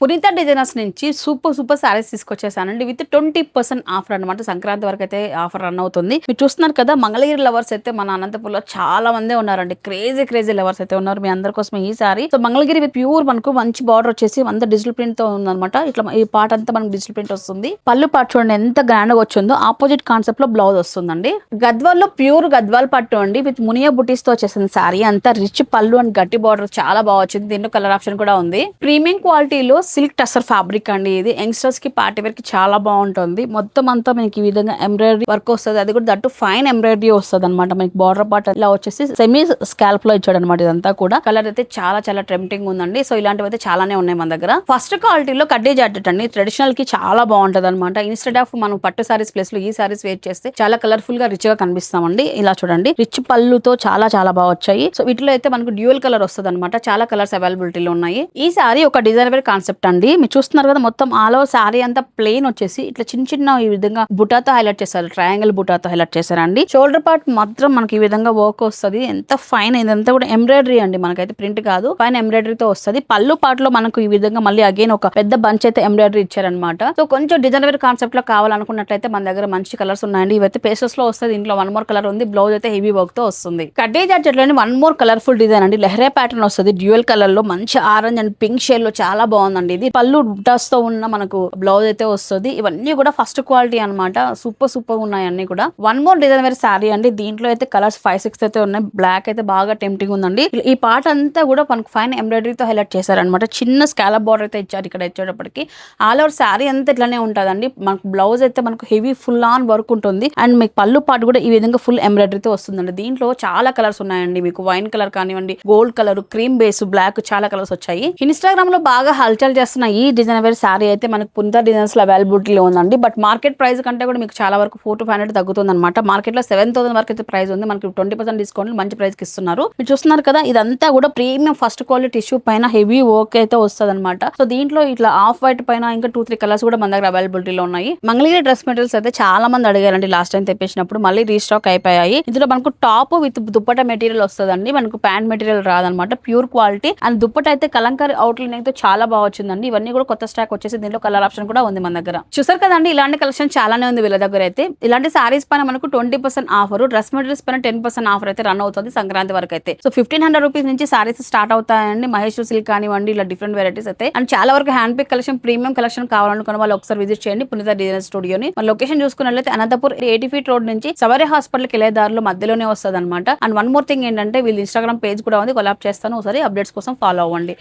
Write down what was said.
పునీత డిజైనర్స్ నుంచి super super sarees తీసుకొచ్చేసానండి. విత్ ట్వంటీ పర్సెంట్ ఆఫర్ అనమాట సంక్రాంతి వరకు అయితే ఆఫర్ రన్ అవుతుంది. మీరు చూస్తున్నారు కదా మంగళగిరి లవర్స్ అయితే మన అనంతపురంలో చాలా మంది ఉన్నారండి. క్రేజీ క్రేజీ లవర్స్ అయితే ఉన్నారు మీ అందరి కోసం ఈ sari. So Mangalagiri with pure మనకు మంచి బార్డర్ వచ్చేసి అంత డిజిటల్ ప్రింట్తో ఉందన్నమాట. ఇట్లా ఈ పాట అంతా మనకు డిజిటల్ ప్రింట్ వస్తుంది. పళ్ళు పాటు చూడండి ఎంత గ్రాండ్గా వచ్చిందో. ఆపోజిట్ కాన్సెప్ట్లో బ్లౌజ్ వస్తుందండి. గద్వాల్లో ప్యూర్ గద్వాల్ పట్టు అండి. విత్ మునియా బుటీస్తో వచ్చేసింది సారీ. అంతా రిచ్ పళ్ళు అండ్ గట్టి బార్డర్ చాలా బాగా వచ్చింది. దీంట్లో కలర్ ఆప్షన్ కూడా ఉంది. ప్రీమియం క్వాలిటీలో సిల్క్ టసర్ ఫ్యాబ్రిక్ అండి ఇది. యంగ్స్టర్స్కి పార్టీ వేర్కి చాలా బాగుంటుంది. మొత్తం అంతా మనకి ఈ విధంగా ఎంబ్రాయిడరీ వర్క్ వస్తుంది. అది కూడా దట్టు ఫైన్ ఎంబ్రాయిడరీ వస్తుంది అనమాట మనకి బార్డర్ పార్ట్ ఇలా వచ్చేసి సెమీ స్కాల్ప్లో ఇచ్చాడు అనమాట ఇదంతా కూడా. కలర్ అయితే చాలా చాలా ట్రెంప్టింగ్ ఉందండి. సో ఇలాంటివి అయితే చాలానే ఉన్నాయి మన దగ్గర. ఫస్ట్ క్వాలిటీలో కడ్డీ జాకెట్ అండి. ట్రెడిషనల్కి చాలా బాగుంటది అనమాట ఇన్స్టెడ్ ఆఫ్ మనం పట్టు సారీస్ ప్లేస్లో ఈ సారీస్ వేర్ చేస్తే చాలా కలర్ఫుల్గా రిచ్గా కనిపిస్తామండి. ఇలా చూడండి. రిచ్ పళ్ళుతో చాలా చాలా బాగా వచ్చాయి. సో వీటిలో అయితే మనకు డ్యూయల్ కలర్ వస్తుంది అనమాట చాలా కలర్స్ అవైలబిలిటీలో ఉన్నాయి. ఈ సారీ ఒక డిజైన్ కాన్సెప్ట్ కాన్సెప్ట్ అండి. మీరు చూస్తున్నారు కదా మొత్తం ఆల్ ఓవర్ శారీ అంతా ప్లెయిన్ వచ్చేసి ఇట్లా చిన్న చిన్న ఈ విధంగా బుటాతో హైలైట్ చేశారు. ట్రయాంగిల్ బుటాతో హైలైట్ చేశారండి. షోల్డర్ పార్ట్ మాత్రం మనకి ఈ విధంగా వర్క్ వస్తుంది. ఎంత ఫైన్ ఇదంతా కూడా ఎంబ్రాయిడరీ అండి మనకైతే ప్రింట్ కాదు. ఫైన్ ఎంబ్రాయిడరీతో వస్తుంది. పళ్ళు పార్ట్లో మనకు ఈ విధంగా మళ్ళీ అగైన్ ఒక పెద్ద బంచ్ అయితే ఎంబ్రాయిడరీ ఇచ్చారనమాట సో కొంచెం డిజైన్ వేర్ కాన్సెప్ట్లో కావాలనుకున్నట్లయితే మన దగ్గర మంచి కలర్స్ ఉన్నాయండి. ఇవైతే పేసెస్లో వస్తుంది. ఇంట్లో వన్ మోర్ కలర్ ఉంది. బ్లౌజ్ అయితే హెవీ వర్క్తో వస్తుంది. కడ్డీ జాకెట్లోని వన్ మోర్ కలర్ఫుల్ డిజైన్ అండి. లెహరే ప్యాటర్న్ వస్తుంది. డ్యూయల్ కలర్లో మంచి ఆరెంజ్ అండ్ పింక్ షేడ్లో చాలా బాగుందండి. ఇది పళ్ళు బుటాస్తో ఉన్న మనకు బ్లౌజ్ అయితే వస్తుంది. ఇవన్నీ కూడా ఫస్ట్ క్వాలిటీ అన్నమాట. సూపర్ సూపర్ ఉన్నాయి అన్ని కూడా. వన్ మోర్ డిజైన్ వేరే శారీ అండి. దీంట్లో అయితే కలర్స్ ఫైవ్ సిక్స్ అయితే ఉన్నాయి. బ్లాక్ అయితే బాగా టెంప్టింగ్ ఉందండి. ఈ పార్ట్ అంతా కూడా మనకు ఫైన్ ఎంబ్రాయిడరీతో హైలైట్ చేశారనమాట చిన్న స్కాలప్ బార్డర్ అయితే ఇచ్చారు ఇక్కడ ఇచ్చేటప్పటికి. ఆల్ ఓవర్ శారీ అంతా ఇట్లానే ఉంటుందండి. మనకు బ్లౌజ్ అయితే మనకు హెవీ ఫుల్ ఆన్ వర్క్ ఉంటుంది. అండ్ మీకు పళ్ళు పాటు కూడా ఈ విధంగా ఫుల్ ఎంబ్రాయిడరీతో వస్తుందండి. దీంట్లో చాలా కలర్స్ ఉన్నాయండి. మీకు వైన్ కలర్ కానివ్వండి gold colour cream base black చాలా కలర్స్ వచ్చాయి. ఇన్స్టాగ్రామ్లో బాగా హల్చల్ చేస్తున్న ఈ డిజైన్ వేర్ శారీ అయితే మనకు పునీత డిజైన్స్లో అవైలబిలిటీలో ఉందండి. బట్ మార్కెట్ ప్రైస్ కంటే కూడా మీకు చాలా వరకు ఫోర్ టు ఫైవ్ హండ్రెడ్ తగ్గుతుంది అనమాట మార్కెట్లో సెవెన్ థౌసండ్ వరకు అయితే ప్రైస్ ఉంది. మనకి ట్వంటీ పర్సెంట్ డిస్కౌంట్ మంచి ప్రైస్కి ఇస్తున్నారు. మీరు చూస్తున్నారు కదా ఇదంతా కూడా ప్రీమియం ఫస్ట్ క్వాలిటీ టిష్యూ పైన హెవీ వర్క్ అయితే వస్తుంది అనమాట సో దీంట్లో ఇట్లా ఆఫ్ వైట్ పైన ఇంకా టూ త్రీ కలర్స్ కూడా మన దగ్గర అవైలబిలిటీలో ఉన్నాయి. మంగళగిరి డ్రెస్ మెటీరియల్స్ అయితే చాలా మంది అడిగారండి లాస్ట్ టైం తెప్పించినప్పుడు. మళ్ళీ రీస్టాక్ అయిపోయాయి. ఇందులో మనకు టాప్ విత్ దుప్పట మెటీరియల్ వస్తుందండి. మనకు ప్యాంట్ మెటీరియల్ రాదనమాట ప్యూర్ క్వాలిటీ. అండ్ దుప్పట అయితే కలంకారీ అవుట్లైన్ అయితే చాలా బాగా వచ్చిందండి ఇవన్నీ కూడా కొత్త స్టాక్ వచ్చేసి దీంట్లో కలర్ ఆప్షన్ కూడా ఉంది మన దగ్గర. చూసారు కదండి ఇలాంటి కలెక్షన్ చాలానే ఉంది వీళ్ళ దగ్గర అయితే. ఇలాంటి సారీస్ పైన మనకు twenty percent offer dress materials పైన టెన్ పర్సెంట్ ఆఫర్ అయితే రన్ అవుతుంది సంక్రాంతి వరకు అయితే. సో ఫిఫ్టీన్ హండ్రెడ్ రూపీస్ నుంచి సారీస్ స్టార్ట్ అవుతాయండి. మహేష్ సిల్క్ కానివ్వండి ఇలా డిఫరెంట్ వెరైటీస్ అయితే. అండ్ చాలా వరకు hand pick collection premium collection కావాలనుకున్న వాళ్ళు ఒకసారి విజిట్ చేయండి. పునీత డిజైన్ స్టూడియోని. మన లొకేషన్ చూసుకున్నట్లయితే అనంతపూర్ ఎయిటీ ఫీట్ రోడ్ నుంచి సవరి హాస్పిటల్కి వెళ్ళే దారిలో మధ్యలోనే వస్తుంది అనమాట అండ్ వన్ మోర్ థింగ్ ఏంటంటే వీళ్ళు ఇన్స్టాగ్రామ్ పేజ్ కూడా ఉంది. కొలాప్ చేస్తాను. ఒకసారి అప్డేట్స్ కోసం ఫాలో అవ్వండి.